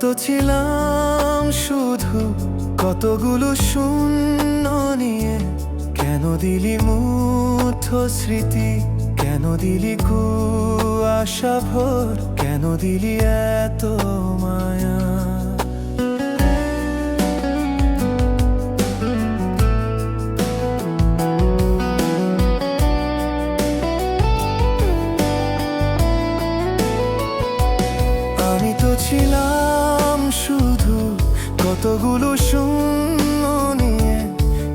তো ছিলাম শুধু কতগুলো শূন্য নিয়ে। কেন দিলি মুঠো স্মৃতি? কেন দিলি কু আশা ভোর? কেন দিলি এত মায়া? শূন্য নিয়ে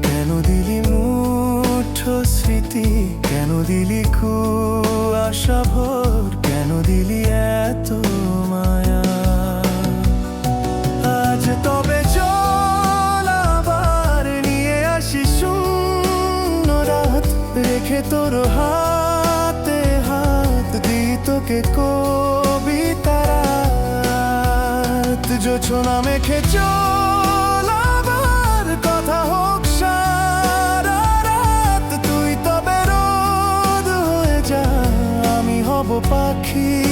কেন দিলি স্মৃতি? কেন দিলি কেন দিলি এত মায়া? তবে আসি রাত। রেখে তোর হাতে তোকে কথা হোক সারা রাত তুই তবে রোদ হয়ে যা। আমি হব পাখি।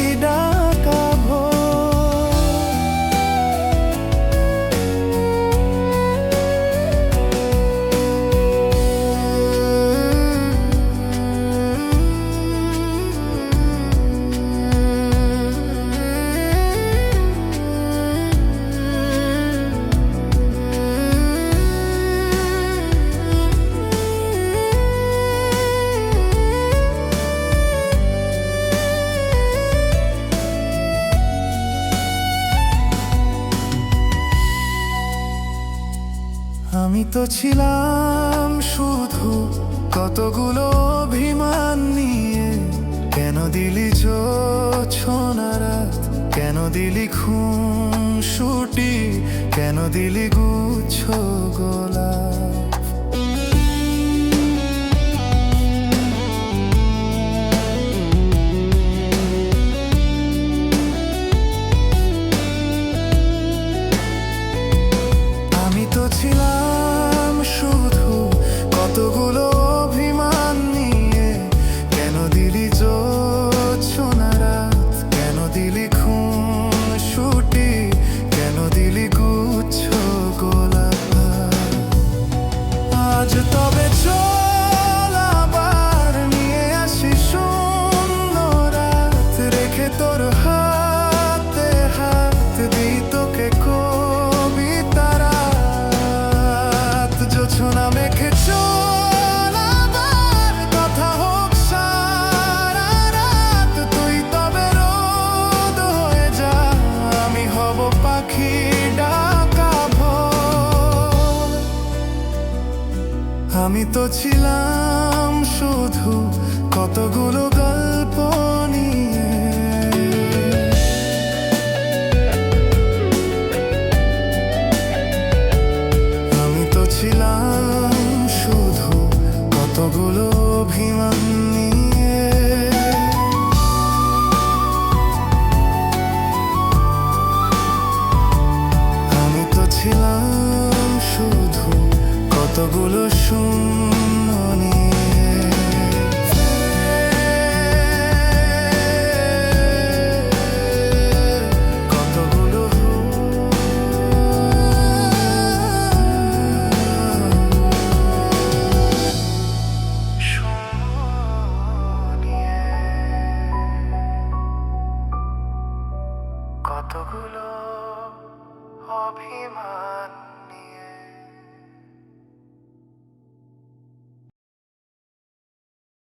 আমি তো ছিলাম শুধু কতগুলো অভিমান নিয়ে। কেন দিলি ছোনারা কেন দিলি খুন শুটি কেন দিলি গুচ্ছ তো ছিলাম শুধু কতগুলো গল্প নিয়ে। কতগুলো শূন্য নিয়ে কতগুলো কতগুলো অভিমান?